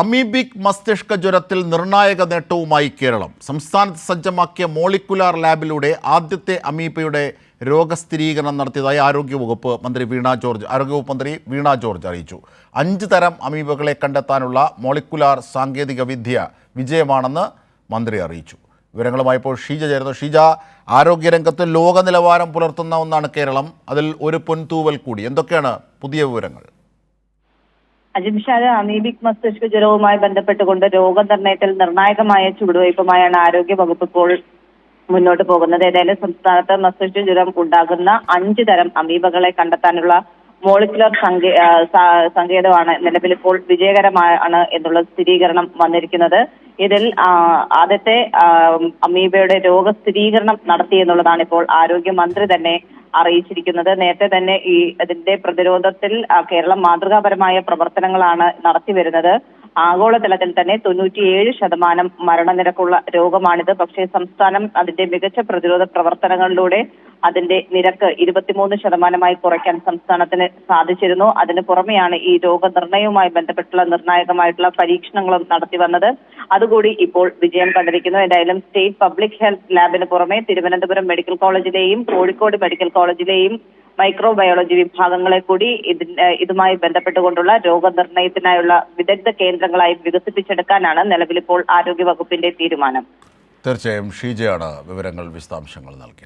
Amoebic മസ്തിഷ്ക ജ്വരത്തിൽ നിർണായക നേട്ടവുമായി കേരളം. സംസ്ഥാനത്ത് സജ്ജമാക്കിയ മോളിക്കുലാർ ലാബിലൂടെ ആദ്യത്തെ അമീബയുടെ രോഗസ്ഥിരീകരണം നടത്തിയതായി ആരോഗ്യവകുപ്പ് മന്ത്രി വീണ ജോർജ് ആരോഗ്യവകുപ്പ് മന്ത്രി വീണ ജോർജ് അറിയിച്ചു. അഞ്ച് തരം അമീബകളെ കണ്ടെത്താനുള്ള മോളിക്കുലാർ സാങ്കേതിക വിദ്യ വിജയമാണെന്ന് മന്ത്രി അറിയിച്ചു. വിവരങ്ങളുമായി ഇപ്പോൾ ഷീജ ചേരുന്നു. ഷീജ ആരോഗ്യരംഗത്ത് ലോക നിലവാരം പുലർത്തുന്ന ഒന്നാണ് കേരളം. അതിൽ ഒരു പൊൻതൂവൽ കൂടി. എന്തൊക്കെയാണ് പുതിയ വിവരങ്ങൾ? അജിംഷാദ് അമീബിക് മസ്തിഷ്ക ജ്വരവുമായി ബന്ധപ്പെട്ടുകൊണ്ട് രോഗനിർണയത്തിൽ നിർണായകമായ ചുവടുവയ്പുമായാണ് ആരോഗ്യ വകുപ്പ് ഇപ്പോൾ മുന്നോട്ട് പോകുന്നത്. ഏതായാലും സംസ്ഥാനത്ത് മസ്തിഷ്ക ജ്വരം ഉണ്ടാകുന്ന അഞ്ച് തരം അമീബകളെ കണ്ടെത്താനുള്ള മോളിക്കുലർ സങ്കേ സങ്കേതമാണ് നിലവിൽ ഇപ്പോൾ വിജയകരമാണ് എന്നുള്ള സ്ഥിരീകരണം വന്നിരിക്കുന്നത്. ഇതിൽ ആദ്യത്തെ അമീബയുടെ രോഗസ്ഥിരീകരണം നടത്തി എന്നുള്ളതാണ് ഇപ്പോൾ ആരോഗ്യമന്ത്രി തന്നെ അറിയിച്ചിരിക്കുന്നത്. നേരത്തെ തന്നെ ഈ ഇതിന്റെ പ്രതിരോധത്തിൽ കേരളം മാതൃകാപരമായ പ്രവർത്തനങ്ങളാണ് നടത്തിവരുന്നത്. ആഗോളതലത്തിൽ തന്നെ തൊണ്ണൂറ്റിയേഴ് ശതമാനം മരണനിരക്കുള്ള രോഗമാണിത്. പക്ഷേ സംസ്ഥാനം അതിന്റെ മികച്ച പ്രതിരോധ പ്രവർത്തനങ്ങളിലൂടെ അതിന്റെ നിരക്ക് ഇരുപത്തിമൂന്ന് ശതമാനമായി കുറയ്ക്കാൻ സംസ്ഥാനത്തിന് സാധിച്ചിരുന്നു. അതിന് പുറമെയാണ് ഈ രോഗനിർണയവുമായി ബന്ധപ്പെട്ടുള്ള നിർണായകമായിട്ടുള്ള പരീക്ഷണങ്ങളും നടത്തി വന്നത്. അതുകൂടി ഇപ്പോൾ വിജയം കണ്ടിരിക്കുന്നു. എന്തായാലും സ്റ്റേറ്റ് പബ്ലിക് ഹെൽത്ത് ലാബിന് പുറമെ തിരുവനന്തപുരം മെഡിക്കൽ കോളേജിലെയും കോഴിക്കോട് മെഡിക്കൽ കോളേജിലെയും മൈക്രോബയോളജി വിഭാഗങ്ങളെ കൂടി ഇതുമായി ബന്ധപ്പെട്ടുകൊണ്ടുള്ള രോഗനിർണയത്തിനായുള്ള വിദഗ്ധ കേന്ദ്രങ്ങളായി വികസിപ്പിച്ചെടുക്കാനാണ് നിലവിലിപ്പോൾ ആരോഗ്യവകുപ്പിന്റെ തീരുമാനം. തീർച്ചയായും ഷീജയാണ് വിവരങ്ങൾ വിശദാംശങ്ങൾ നൽകി